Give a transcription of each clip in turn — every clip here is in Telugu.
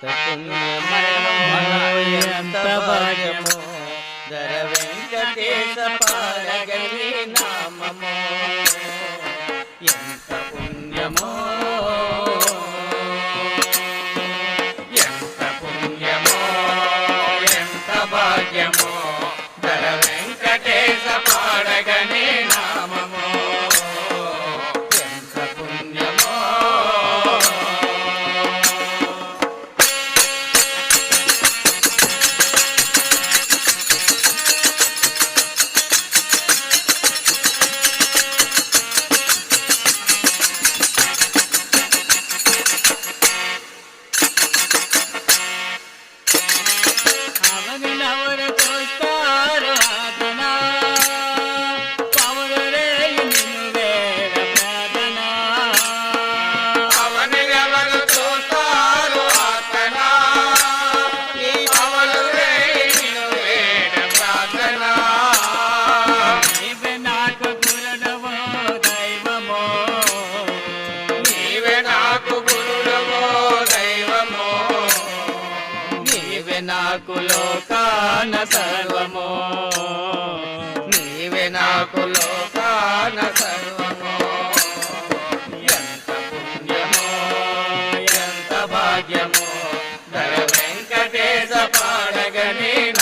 ఎంత పుణ్యమో ఎంత భాగ్యమో ధర వెంకటేశ పాలగలి నామమో. ఎంత పుణ్యమో నాకు లోకాన సర్వము. నీవే నాకు లోకాన సర్వము. ఎంత పుణ్యమో ఎంత భాగ్యమో. ధర వెంకటేశ పాడగ నేను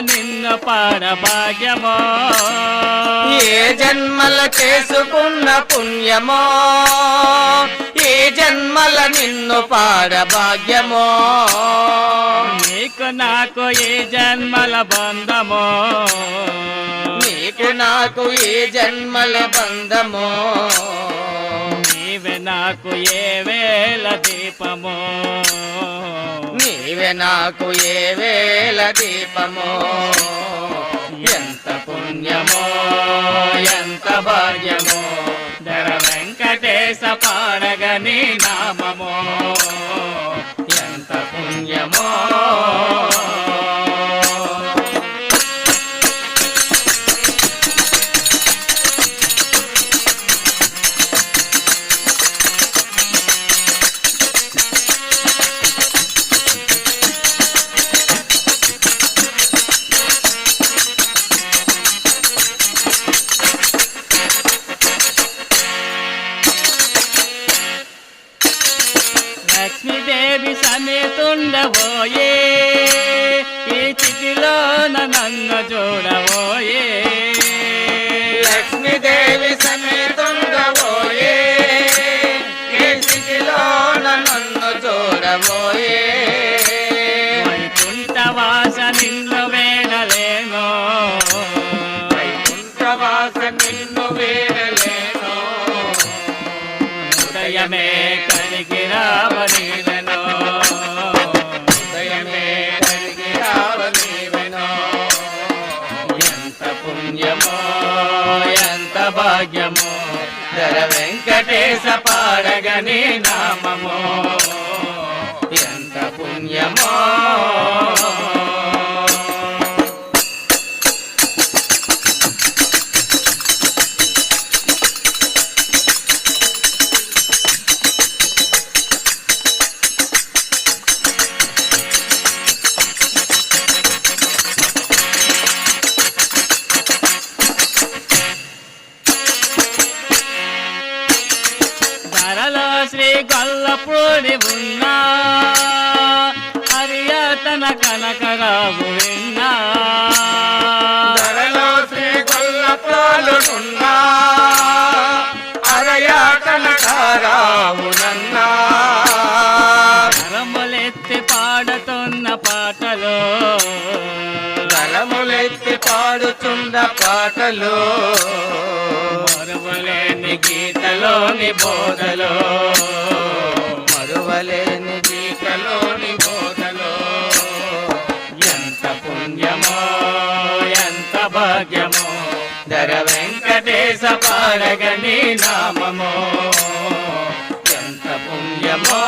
నిన్ను పాడ భాగ్యమో. ఏ జన్మల చేసుకున్న పుణ్యమో. ఈ జన్మల నిన్ను పాడ భాగ్యమో. నీకు నాకు ఈ జన్మల బంధమో. నీకు నాకు ఈ జన్మల బంధమో. నాకు ఏ వేల దీపమో? నీవే నాకు ఏ వేల దీపము? ఎంత పుణ్యమో ఎంత భాగ్యమో? ధర వెంకటేశ పాడగని నామమో. ఎంత పుణ్యమో లక్ష్మీదేవి సమేతుండబోయే. ఈ చిటిలో నన్ను చూడబోయే. లక్ష్మీదేవి ధర వెంకటేశ పాడగనే నామమో. ఎంత పుణ్యమో. ధరలో శ్రీ గొల్లపూడి ఉన్నా హరియతన కనకరావు విన్నా ధరలో శ్రీ పాడుతున్న పాటలు మనములెత్తి పాడుతున్న పాటలో. మరువలేని గీతలోని బోధలో. మరువలేని గీతలోని బోధలో. ఎంత పుణ్యమో ఎంత భాగ్యమో. ధర వెంకటేశ పారగని నామమో. ఎంత పుణ్యమో